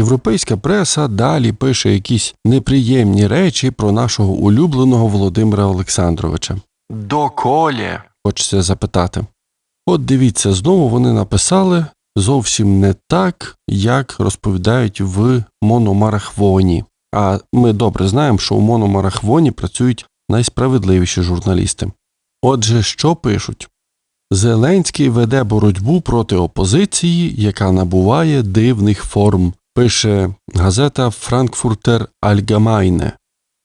європейська преса далі пише якісь неприємні речі про нашого улюбленого Володимира Олександровича. Доколі? Хочеться запитати. От дивіться, знову вони написали зовсім не так, як розповідають в Мономарахвоні. А ми добре знаємо, що у Мономарахвоні працюють найсправедливіші журналісти. Отже, що пишуть? Зеленський веде боротьбу проти опозиції, яка набуває дивних форм, пише газета Frankfurter Allgemeine.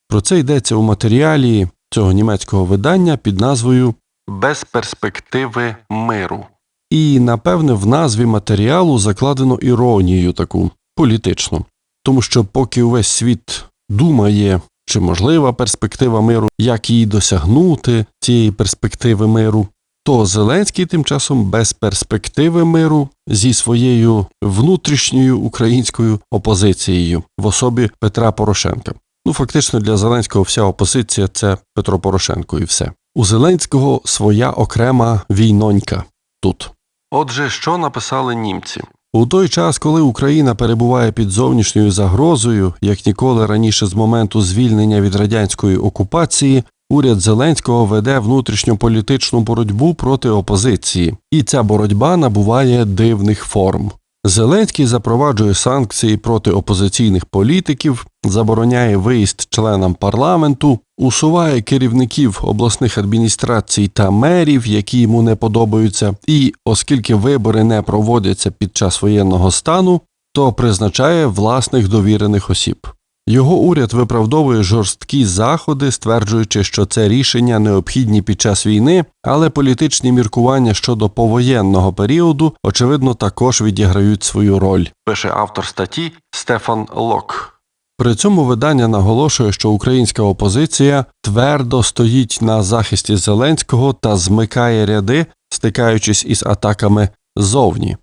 Про це йдеться у матеріалі цього німецького видання під назвою Без перспективи миру. І, напевне, в назві матеріалу закладено іронію таку політичну, тому що поки увесь світ думає, чи можлива перспектива миру, як її досягнути цієї перспективи миру, то Зеленський тим часом без перспективи миру зі своєю внутрішньою українською опозицією в особі Петра Порошенка. Ну, фактично для Зеленського вся опозиція це Петро Порошенко і все. У Зеленського своя окрема війнонька тут. Отже, що написали німці? У той час, коли Україна перебуває під зовнішньою загрозою, як ніколи раніше з моменту звільнення від радянської окупації, уряд Зеленського веде внутрішньополітичну боротьбу проти опозиції, і ця боротьба набуває дивних форм. Зеленський запроваджує санкції проти опозиційних політиків, забороняє виїзд членам парламенту, усуває керівників обласних адміністрацій та мерів, які йому не подобаються, і, оскільки вибори не проводяться під час воєнного стану, то призначає власних довірених осіб. Його уряд виправдовує жорсткі заходи, стверджуючи, що це рішення необхідні під час війни, але політичні міркування щодо повоєнного періоду, очевидно, також відіграють свою роль, пише автор статті Стефан Лок. При цьому видання наголошує, що українська опозиція твердо стоїть на захисті Зеленського та змикає ряди, стикаючись із атаками ззовні.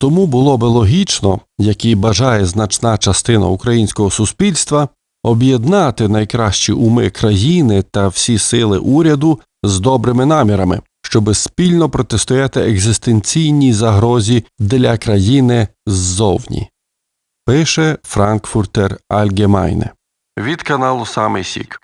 Тому було би логічно, як і бажає значна частина українського суспільства, об'єднати найкращі уми країни та всі сили уряду з добрими намірами, щоб спільно протистояти екзистенційній загрозі для країни ззовні. Пише Франкфуртер Allgemeine. від каналу Самий Сік.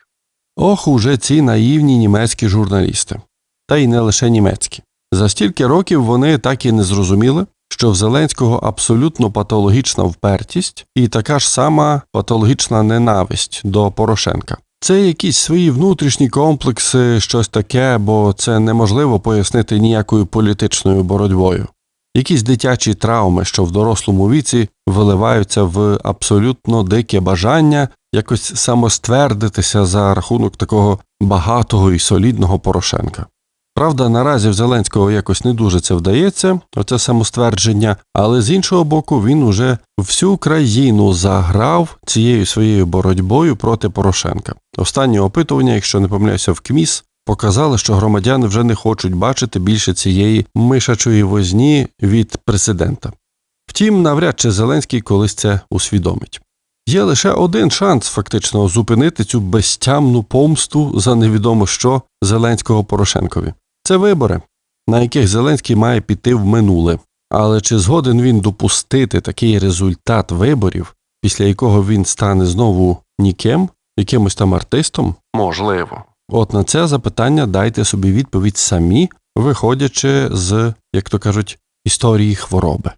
Ох, уже ці наївні німецькі журналісти. Та й не лише німецькі. За стільки років вони так і не зрозуміли, що в Зеленського абсолютно патологічна впертість і така ж сама патологічна ненависть до Порошенка. Це якісь свої внутрішні комплекси, щось таке, бо це неможливо пояснити ніякою політичною боротьбою. Якісь дитячі травми, що в дорослому віці виливаються в абсолютно дике бажання якось самоствердитися за рахунок такого багатого і солідного Порошенка. Правда, наразі в Зеленського якось не дуже це вдається, оце самоствердження, але з іншого боку, він уже всю країну заграв цією своєю боротьбою проти Порошенка. Останнє опитування, якщо не помиляюся, в КМІС, показали, що громадяни вже не хочуть бачити більше цієї мишачої возні від президента. Втім, навряд чи Зеленський колись це усвідомить. Є лише один шанс фактично зупинити цю безтямну помсту за невідомо що Зеленського Порошенкові. Це вибори, на яких Зеленський має піти в минуле. Але чи згоден він допустити такий результат виборів, після якого він стане знову ніким, якимось там артистом? Можливо. От на це запитання дайте собі відповідь самі, виходячи з, як то кажуть, історії хвороби.